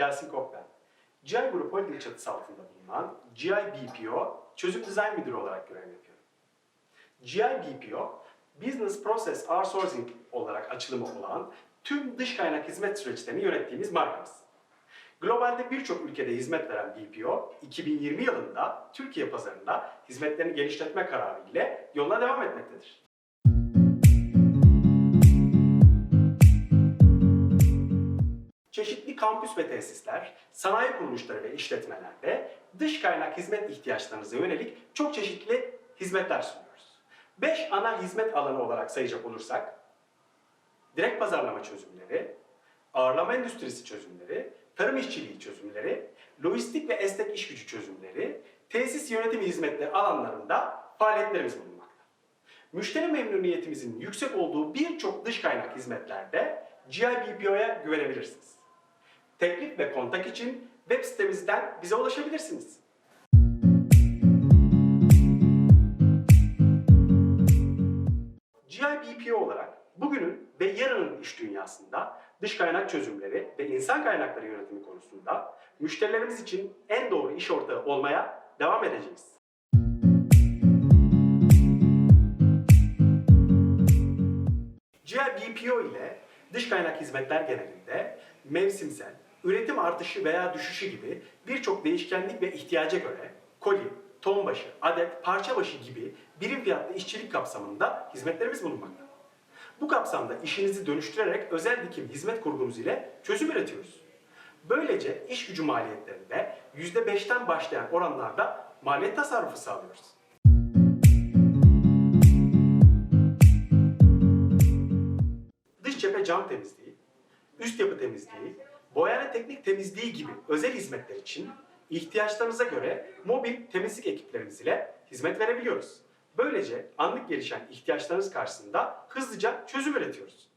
Yasin Kokben. GI Group Holding çatısı altında bulunan GI BPO çözüm dizayn müdürü olarak görev yapıyorum. GI BPO, Business Process Outsourcing olarak açılımı olan tüm dış kaynak hizmet süreçlerini yönettiğimiz markamız. Globalde birçok ülkede hizmet veren BPO, 2020 yılında Türkiye pazarında hizmetlerini genişletme kararı ile yoluna devam etmektedir. Kampüs ve tesisler, sanayi kuruluşları ve işletmelerde dış kaynak hizmet ihtiyaçlarınıza yönelik çok çeşitli hizmetler sunuyoruz. 5 ana hizmet alanı olarak sayacak olursak, direkt pazarlama çözümleri, ağırlama endüstrisi çözümleri, tarım işçiliği çözümleri, lojistik ve esnek iş gücü çözümleri, tesis yönetim hizmetleri alanlarında faaliyetlerimiz bulunmakta. Müşteri memnuniyetimizin yüksek olduğu birçok dış kaynak hizmetlerde GIBPO'ya güvenebilirsiniz. Teklif ve kontak için web sitemizden bize ulaşabilirsiniz. GIBPO olarak bugünün ve yarının iş dünyasında dış kaynak çözümleri ve insan kaynakları yönetimi konusunda müşterilerimiz için en doğru iş ortağı olmaya devam edeceğiz. GIBPO ile dış kaynak hizmetler genelinde mevsimsel, üretim artışı veya düşüşü gibi birçok değişkenlik ve ihtiyaca göre koli, ton başı, adet, parça başı gibi birim fiyatlı işçilik kapsamında hizmetlerimiz bulunmakta. Bu kapsamda işinizi dönüştürerek özel dikim hizmet kurgumuz ile çözüm üretiyoruz. Böylece iş gücü maliyetlerinde %5'ten başlayan oranlarda maliyet tasarrufu sağlıyoruz. dış cephe cam temizliği, üst yapı temizliği, boyana teknik temizliği gibi özel hizmetler için ihtiyaçlarınıza göre mobil temizlik ekiplerimiz ile hizmet verebiliyoruz. Böylece anlık gelişen ihtiyaçlarınız karşısında hızlıca çözüm üretiyoruz.